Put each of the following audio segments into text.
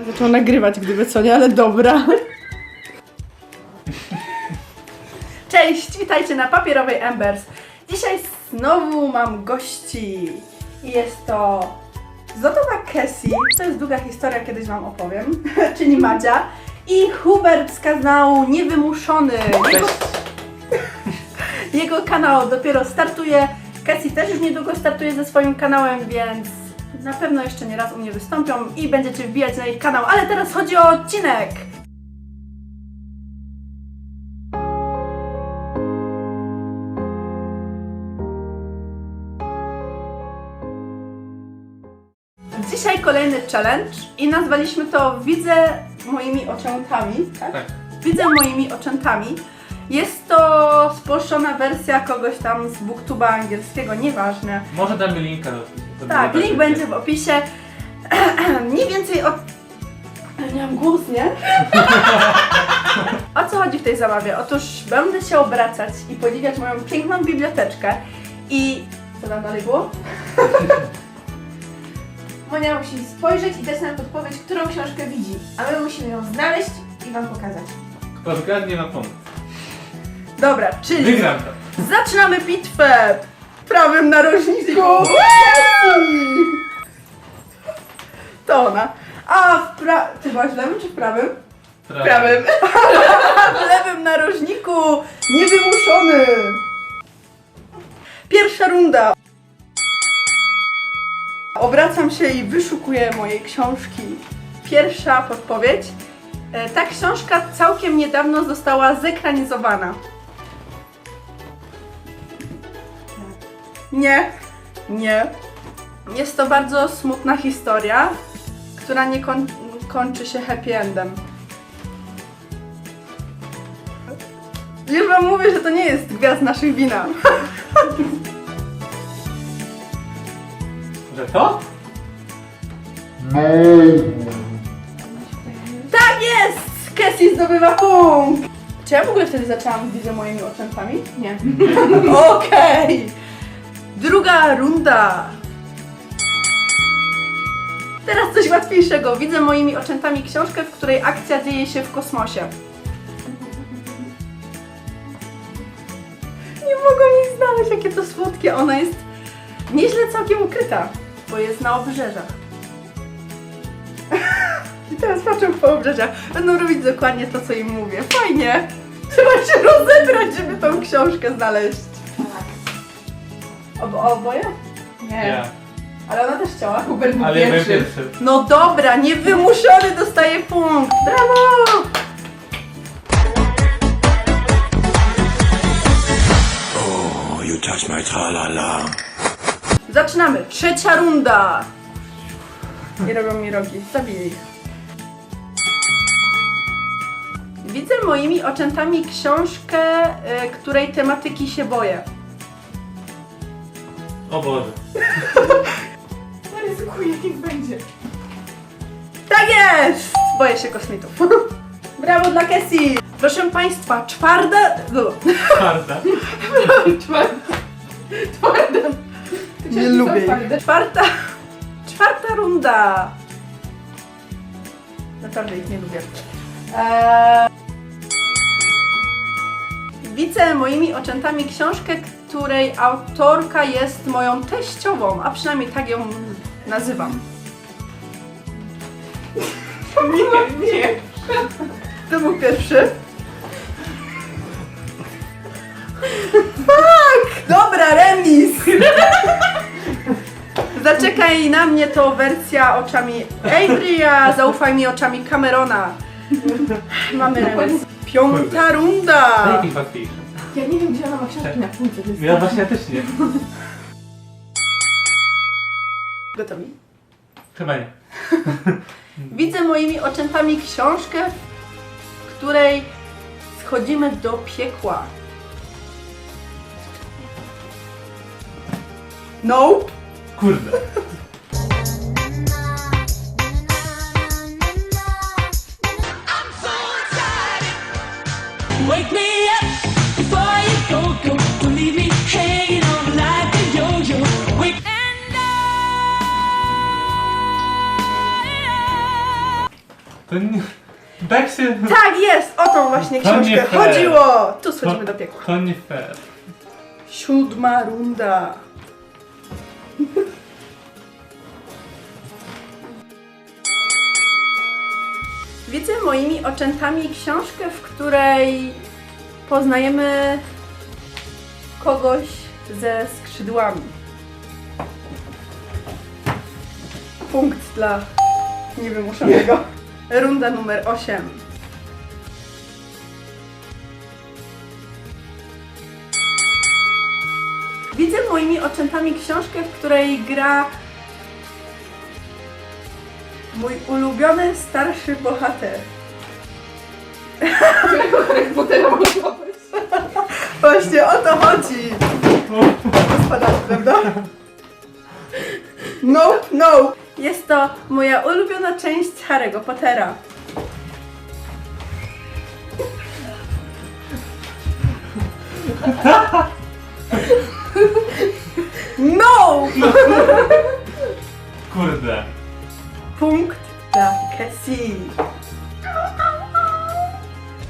Zaczęła nagrywać, gdyby co nie, ale dobra. Cześć, witajcie na papierowej Embers. Dzisiaj znowu mam gości. I jest to Zotowa Cassie, to jest długa historia, kiedyś wam opowiem, czyli Madzia. I Hubert z kanału Niewymuszony. Jego, jego kanał dopiero startuje. Cassie też już niedługo startuje ze swoim kanałem, więc na pewno jeszcze nie raz u mnie wystąpią i będziecie wbijać na ich kanał. Ale teraz chodzi o odcinek. Dzisiaj kolejny challenge i nazwaliśmy to Widzę moimi oczętami, tak? Tak. Widzę moimi oczętami. Jest to spolszczona wersja kogoś tam z booktuba angielskiego, nieważne. Może damy linka do Tak, link będzie w opisie. Mniej więcej o... Nie mam głos, nie? o co chodzi w tej zabawie? Otóż będę się obracać i podziwiać moją piękną biblioteczkę i... Co tam dalej było? Monia musi spojrzeć i dać nam podpowiedź, którą książkę widzi, a my musimy ją znaleźć i wam pokazać. Kto zgadnie ma punkt. Dobra, czyli Wygram to. zaczynamy bitwę prawym narożniku. To ona. A w pra... Ty byłaś w lewym czy w prawym? Prawym. w lewym narożniku niewymuszony. Pierwsza runda. Obracam się i wyszukuję mojej książki. Pierwsza podpowiedź. E, Ta książka całkiem niedawno została zekranizowana. Nie, nie. Jest to bardzo smutna historia, która nie koń- kończy się happy endem. Już wam mówię, że to nie jest gwiazd naszych wina. Że to? Tak jest! Cassie zdobywa punkt! Czy ja w ogóle wtedy zaczęłam widzę moimi oczętami? Nie. Okej! Druga runda. Teraz coś łatwiejszego. Widzę moimi oczętami książkę, w której akcja dzieje się w kosmosie. Nie mogą mi znaleźć, jakie to słodkie. Ona jest nieźle całkiem ukryta, bo jest na obrzeżach. I teraz patrzą po obrzeżach. Będą robić dokładnie to, co im mówię. Fajnie. Trzeba się rozebrać, żeby tą książkę znaleźć. Ob oboje? Nie. Ja. Ale ona też chciała. Hubert był Ale ja byłem pierwszy. pierwszy. No dobra, niewymuszony dostaje punkt. Brawo! Oh, you touch my tra-la-la. Zaczynamy. Trzecia runda. I robią mi rogi. Zabiję ich. Widzę moimi oczętami książkę, y, której tematyki się boję. O Boże. Zaryzykuję, niech będzie. Tak jest! Boję się kosmitów. Brawo dla Cassie! Proszę Państwa, czwarta... no, Czwarta. Czwarta... Czwarta... Nie lubię. Czwarta... Czwarta runda. Naprawdę ich nie lubię. Eee... Widzę moimi oczętami książkę, której autorka jest moją teściową, a przynajmniej tak ją nazywam. Nie, nie. Kto był pierwszy? Fuck! Dobra, remis! Zaczekaj na mnie to wersja oczami Adria, zaufaj mi oczami Camerona. Mamy remis. Piąta runda! Ja nie wiem, gdzie ona ma książki na półce. To jest Ja właśnie też nie. Gotowi? Chyba nie. Widzę moimi oczętami książkę, w której schodzimy do piekła. Nope. Kurde. Wake me To nie... Tak się... Tak jest! O tą właśnie To nie książkę fair. chodziło! Tu schodzimy do piekła. To nie fair. Siódma runda. Widzę moimi oczętami książkę, w której poznajemy kogoś ze skrzydłami. Punkt dla niewymuszonego. Runda numer 8. Widzę moimi oczętami książkę, w której gra mój ulubiony starszy bohater. Właśnie o to chodzi! Gospodarz, prawda? No, no! Jest to moja ulubiona część Harry'ego Pottera. No! Kurde. Punkt dla Cassie.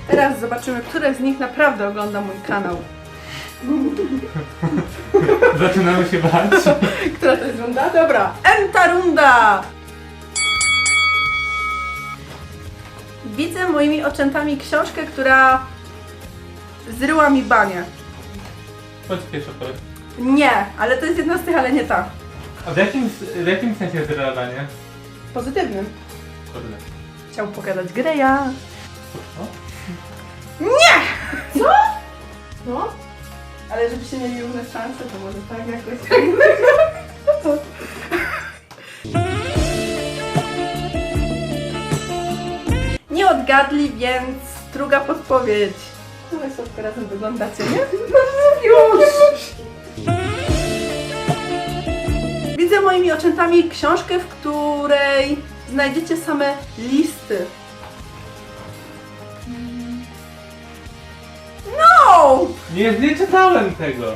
Teraz zobaczymy, które z nich naprawdę ogląda mój kanał. Zaczynamy się bać. Która to jest runda? Dobra, enta runda! Widzę moimi oczętami książkę, która zryła mi banie. Chodź pierwsza powiedz. Nie, ale to jest jedna z tych, ale nie ta. A w jakim, w jakim sensie zrealowanie? Pozytywnym. Kurde. Chciał pokazać Greya. O? No? Ale żebyście mieli równe szanse, to może tak jakoś. Nie odgadli, więc druga podpowiedź. No i sobie razem wyglądacie, nie? Już! Widzę moimi oczętami książkę, w której znajdziecie same listy. Nie, nie czytałem tego.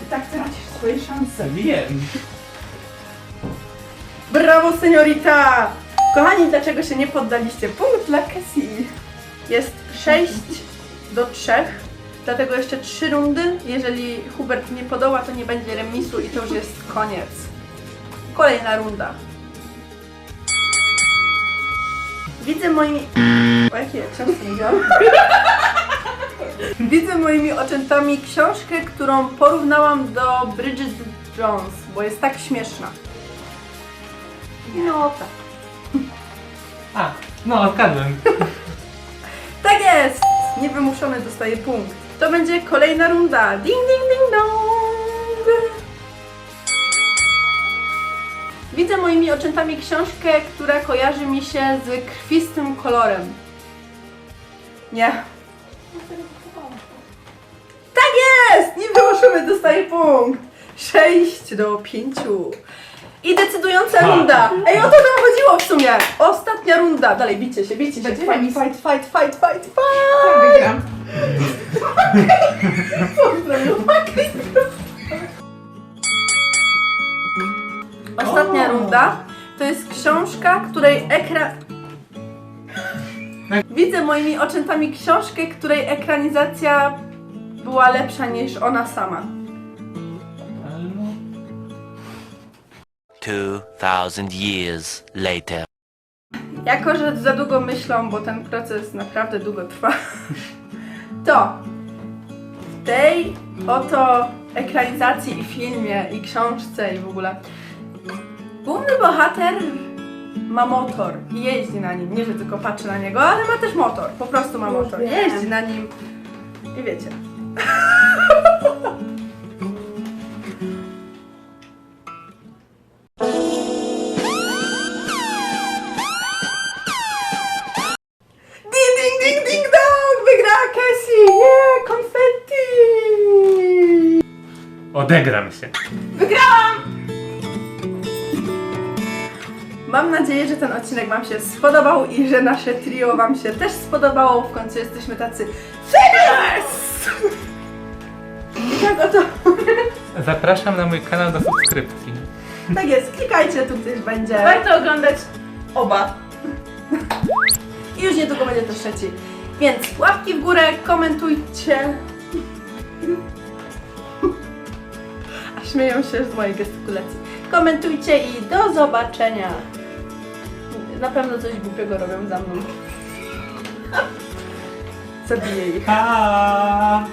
Ty tak tracisz swoje szanse. Wiem. Brawo, seniorita! Kochani, dlaczego się nie poddaliście? Punkt dla Cassie. Jest 6 do 3, dlatego jeszcze 3 rundy. Jeżeli Hubert nie podoła, to nie będzie remisu i to już jest koniec. Kolejna runda. Widzę moimi... O jakiej ja książce nie wziąłam? Widzę moimi oczętami książkę, którą porównałam do Bridget Jones, bo jest tak śmieszna. No tak. A, no odgadłem. Tak jest! Niewymuszony dostaje punkt. To będzie kolejna runda. Ding, ding, ding, dong! Widzę moimi oczętami książkę, która kojarzy mi się z krwistym kolorem. Nie. Dostaje punkt. 6 do 5. I decydująca Ha. runda. Ej, o to nam chodziło w sumie. Ostatnia runda. Dalej, bicie się, bicie się. Będzie Fight, remis. fight, fight, fight, fight, fight. Tak wygram. Ostatnia runda to jest książka, której ekran. Widzę moimi oczętami książkę, której ekranizacja była lepsza niż ona sama. Ale no. 2,000 years later. Jako, że za długo myślą, bo ten proces naprawdę długo trwa, to w tej oto ekranizacji i filmie, i książce, i w ogóle główny bohater ma motor i jeździ na nim. Nie, że tylko patrzy na niego, ale ma też motor. Po prostu ma motor. Jeździ na nim i wiecie. Ding, ding, ding, dong! Wygrała Cassie! Yeah, konfetti! Odegram się. Mam nadzieję, że ten odcinek Wam się spodobał i że nasze trio Wam się też spodobało. W końcu jesteśmy tacy Tak oto, Zapraszam na mój kanał do subskrypcji. tak jest, klikajcie, tu też będzie. Warto oglądać oba. I już niedługo będzie też trzeci. Więc łapki w górę, komentujcie. A śmieją się z mojej gestykulacji. Komentujcie i do zobaczenia. Na pewno coś głupiego robią za mną. Zabiję ich. Pa!